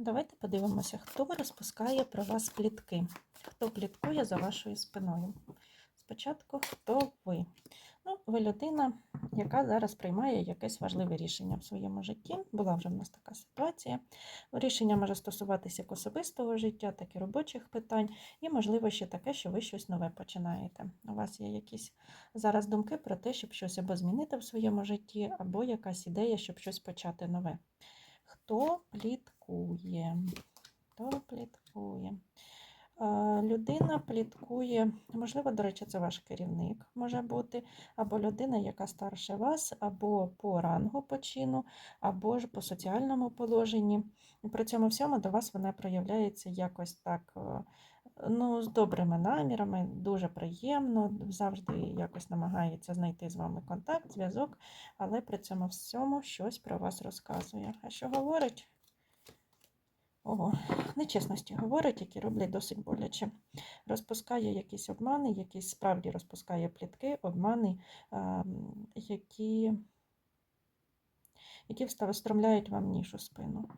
Давайте подивимося, хто розпускає про вас плітки, хто пліткує за вашою спиною. Спочатку, хто ви? Ну, ви людина, яка зараз приймає якесь важливе рішення в своєму житті. Була вже в нас така ситуація. Рішення може стосуватися як особистого життя, так і робочих питань, і, можливо, ще таке, що ви щось нове починаєте. У вас є якісь зараз думки про те, щоб щось або змінити в своєму житті, або якась ідея, щоб щось почати нове. Хто пліткує? Хто пліткує? Е, Людина пліткує, можливо, до речі, це ваш керівник може бути, або людина, яка старше вас, або по рангу по чину, або ж по соціальному положенні. При цьому всьому до вас вона проявляється якось так, е, ну, з добрими намірами, дуже приємно, завжди якось намагається знайти з вами контакт, зв'язок, але при цьому всьому щось про вас розказує. А що говорить? Ого, нечесності говорить, які роблять досить боляче. Розпускає якісь обмани, якісь справді розпускає плітки, обмани, ем, які, які встромляють вам ніж у спину.